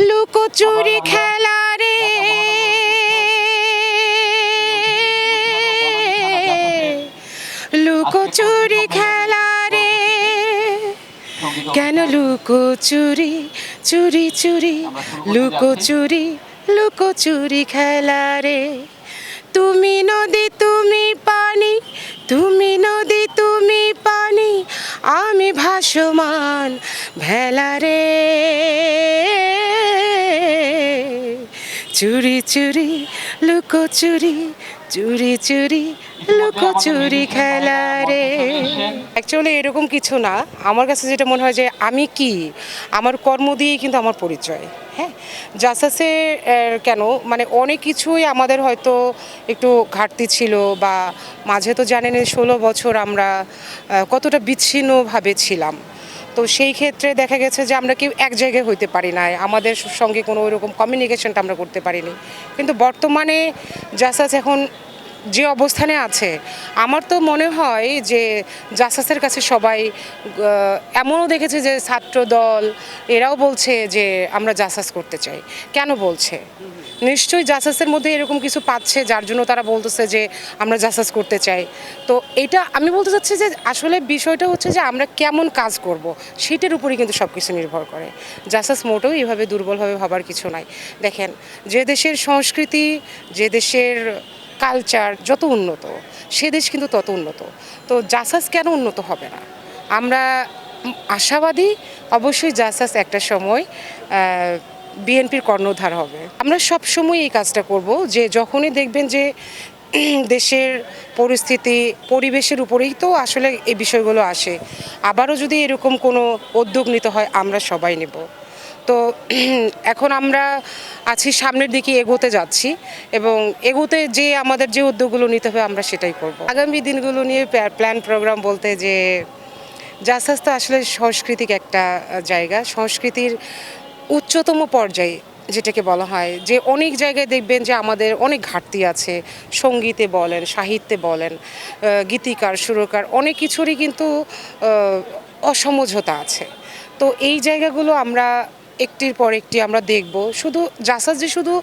লুকোচুরি খেলা রে লুকোচুরি খেলা রে কেন লুকোচুরি চুরি চুরি লুকোচুরি লুকোচুরি খেলা রে তুমি নদী তুমি পানি তুমি নদী তুমি পানি আমি ভাসমান ভেলা রে চুরি চুরি লুকোচুরি চুরি চুরি লুকোচুরি খেলা রে। অ্যাকচুয়ালি এরকম কিছু না। আমার কাছে যেটা মনে হয় যে আমি কি, আমার কর্ম দিয়েই কিন্তু আমার পরিচয় হ্যাঁ? জাসাসে কেন? মানে অনেক কিছুই আমাদের হয়তো একটু ঘাটতি ছিল বা মাঝে তো জানেন ষোলো বছর আমরা কতটা বিচ্ছিন্নভাবে ছিলাম। তো সেই ক্ষেত্রে দেখা গেছে যে আমরা কেউ এক জায়গায় হইতে পারি না আমাদের সঙ্গে কোনো ওইরকম কমিউনিকেশনটা আমরা করতে পারিনি। কিন্তু বর্তমানে জাসাস এখন যে অবস্থানে আছে, আমার তো মনে হয় যে জাসাসের কাছে সবাই এমনও দেখেছে যে ছাত্র দল এরাও বলছে যে আমরা জাসাস করতে চাই। কেন বলছে? নিশ্চয়ই জাসাসের মধ্যে এরকম কিছু পাচ্ছে যার জন্য তারা বলতেছে যে আমরা জাসাস করতে চাই। তো এটা আমি বলতে চাচ্ছি যে আসলে বিষয়টা হচ্ছে যে আমরা কেমন কাজ করব, সেটার উপরেই কিন্তু সব কিছু নির্ভর করে। জাসাস মোটেও এইভাবে দুর্বলভাবে ভাবার কিছু নাই। দেখেন, যে দেশের সংস্কৃতি, যে দেশের কালচার যত উন্নত, সে দেশ কিন্তু তত উন্নত। তো জাসাস কেন উন্নত হবে না? আমরা আশাবাদী, অবশ্যই জাসাস একটা সময় বিএনপির কর্ণধার হবে। আমরা সব সময় এই কাজটা করব যে যখনই দেখবেন যে দেশের পরিস্থিতি, পরিবেশের উপরেই তো আসলে এই বিষয়গুলো আসে। আবারও যদি এরকম কোনো উদ্যোগ নিতে হয়, আমরা সবাই নেব। তো এখন আমরা আছি সামনের দিকে এগোতে যাচ্ছি এবং এগোতে যে আমাদের যে উদ্যোগগুলো নিতে হবে আমরা সেটাই করব। আগামী দিনগুলো নিয়ে প্ল্যান প্রোগ্রাম বলতে যে জাসাস তো আসলে সাংস্কৃতিক একটা জায়গা। সংস্কৃতির উচ্চতম পর্যায়ে যেটাকে বলা হয় যে অনেক জায়গায় দেখবেন যে আমাদের অনেক ঘাটতি আছে। সঙ্গীতে বলেন, সাহিত্যে বলেন গীতিকার, সুরকার অনেক কিছুরই কিন্তু অসমঝোতা আছে। তো এই জায়গাগুলো আমরা একটির পর একটি আমরা দেখব। শুধু জাসাস যে শুধু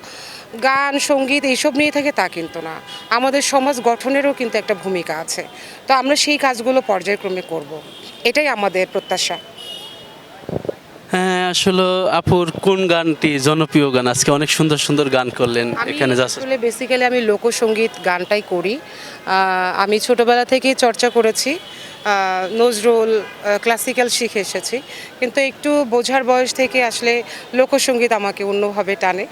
গান, সংগীত এইসব নিয়ে থাকে তা কিন্তু না। আমাদের সমাজ গঠনেরও কিন্তু একটা ভূমিকা আছে। তো আমরা সেই কাজগুলো পর্যায়ক্রমে করব। এটাই আমাদের প্রত্যাশা। হ্যাঁ আসলে আপুর কোন গানটি জনপ্রিয় গান? আজকে অনেক সুন্দর সুন্দর গান করলেন আমি এখানে আসলে বেসিক্যালি আমি লোকসঙ্গীত গানটাই করি। আমি ছোটবেলা থেকেই চর্চা করেছি। নজরুল ক্লাসিক্যাল শিখে এসেছি। কিন্তু একটু বোঝার বয়স থেকে আসলে লোকসঙ্গীত আমাকে অন্যভাবে টানে।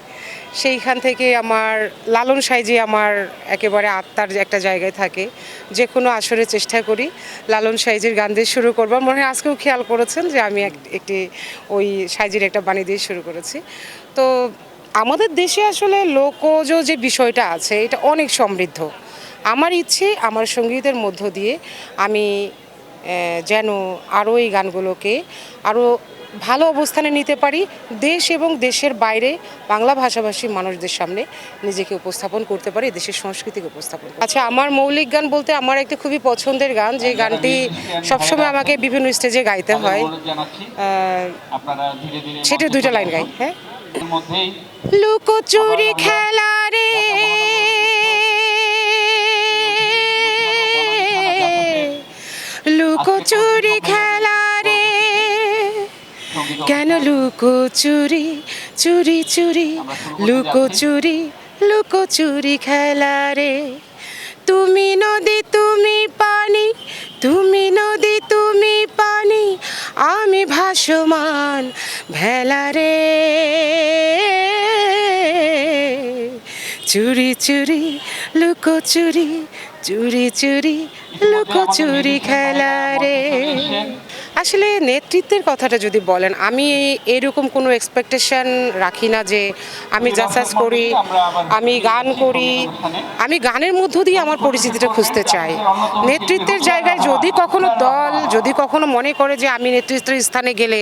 সেইখান থেকে আমার লালন সাইজি আমার একেবারে আত্মার একটা জায়গায় থাকে। যে কোনো আসরে চেষ্টা করি লালন সাইজির গান দিয়ে শুরু করব। মনে হয় আজকেও খেয়াল করেছেন যে আমি এক- একটি ওই সাইজির একটা বাণী দিয়ে শুরু করেছি। তো আমাদের দেশে আসলে লোকজ যে বিষয়টা আছে, এটা অনেক সমৃদ্ধ। আমার ইচ্ছে, আমার সঙ্গীতের মধ্য দিয়ে আমি যেন আরও এই গানগুলোকে আরও ভালো অবস্থানে নিতে পারি দেশ এবং দেশের বাইরে বাংলা ভাষাভাষী মানুষদের সামনে নিজেকে উপস্থাপন করতে পারি দেশের সংস্কৃতিকে উপস্থাপন আচ্ছা আমার মৌলিক গান বলতে আমার একটা খুবই পছন্দের গান যে গানটি সবসময় আমাকে বিভিন্ন স্টেজে গাইতে হয় সেটা দুইটা লাইন গাই হ্যাঁ লুকোচুরি খেলা রে লুকোচুরি খেলা কেন লুকোচুরি, চুরি চুরি? লুকোচুরি লুকোচুরি খেলা রে। তুমি নদী, তুমি পানি, তুমি নদী, তুমি পানি, আমি ভাসমান ভেলা রে। চুরি চুরি, লুকোচুরি, চুরি চুরি, লুকোচুরি খেলা রে। আসলে নেতৃত্বের কথাটা যদি বলেন আমি এরকম কোনো এক্সপেকটেশন রাখি না যে আমি জাসাস করি আমি গান করি আমি গানের মধ্য দিয়ে আমার পরিচিতিটা খুঁজতে চাই। নেতৃত্বের জায়গায় যদি কখনো দল যদি কখনো মনে করে যে আমি নেতৃত্বের স্থানে গেলে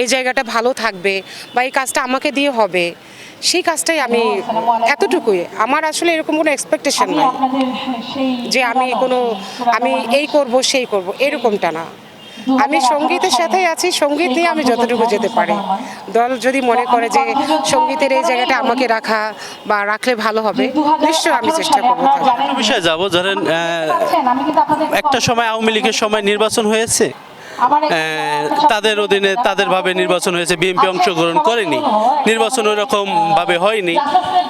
এই জায়গাটা ভালো থাকবে বা এই কাজটা আমাকে দিয়ে হবে সেই কাজটাই আমি এতটুকুই। আমার আসলে এরকম কোনো এক্সপেকটেশন নাই যে আমি কোনো আমি এই করব সেই করব এরকমটা না। আমি সঙ্গীতের সাথেই আছি, সংগীত নিয়ে আমি যতটুকু যেতে পারি। দল যদি মনে করে যে সঙ্গীতের এই জায়গাটা আমাকে রাখা বা রাখলে ভালো হবে, নিশ্চয়ই আমি চেষ্টা করব বিষয়ে যাব, ধরেন একটা সময় আওয়ামী লীগের সময় নির্বাচন হয়েছে? তাদের অধীনে তাদের ভাবে নির্বাচন হয়েছে বিএনপি অংশগ্রহণ করেনি। নির্বাচন ওই রকম ভাবে হয়নি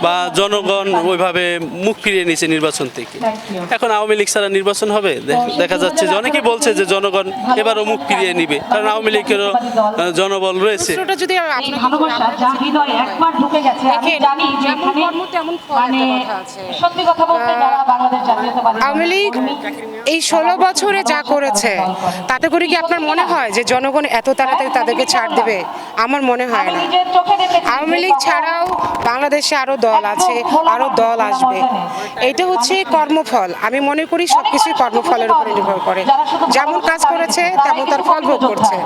বা জনগণ ওইভাবে মুখ ফিরিয়ে নিয়েছে নির্বাচন থেকে। এখন আওয়ামী লীগ ছাড়া নির্বাচন হবে? দেখা যাচ্ছে যে অনেকেই বলছে যে জনগণ এবারও মুখ ফিরিয়ে নিবে কারণ আওয়ামী লীগেরও জনবল রয়েছে। যদি এই আপনাকে ভালোবাসা যা হৃদয়ে একবার ঢুকে গেছে আমি দেখেন, জানি যে যেমন এখানে কর্ম তেমন ফল মানে একটা কথা আছে। সত্যি কথা বলতে যারা বাংলাদেশ জাতীয়তাবাদী দলের আওয়ামী লীগ এই ষোলো বছরে যা করেছে তাতে করে কি আপনার মনে হয় যে জনগণ এত তাড়াতাড়ি তাদেরকে ছাড় দেবে, আমার মনে হয় না। আওয়ামী লীগ ছাড়াও বাংলাদেশে আরও দল আছে, আরও দল আসবে। এটা হচ্ছে কর্মফল। আমি মনে করি সবকিছুই কর্মফলের উপরে নির্ভর করে। যেমন কাজ করেছে, তেমন তার ফল ভোগ করছে।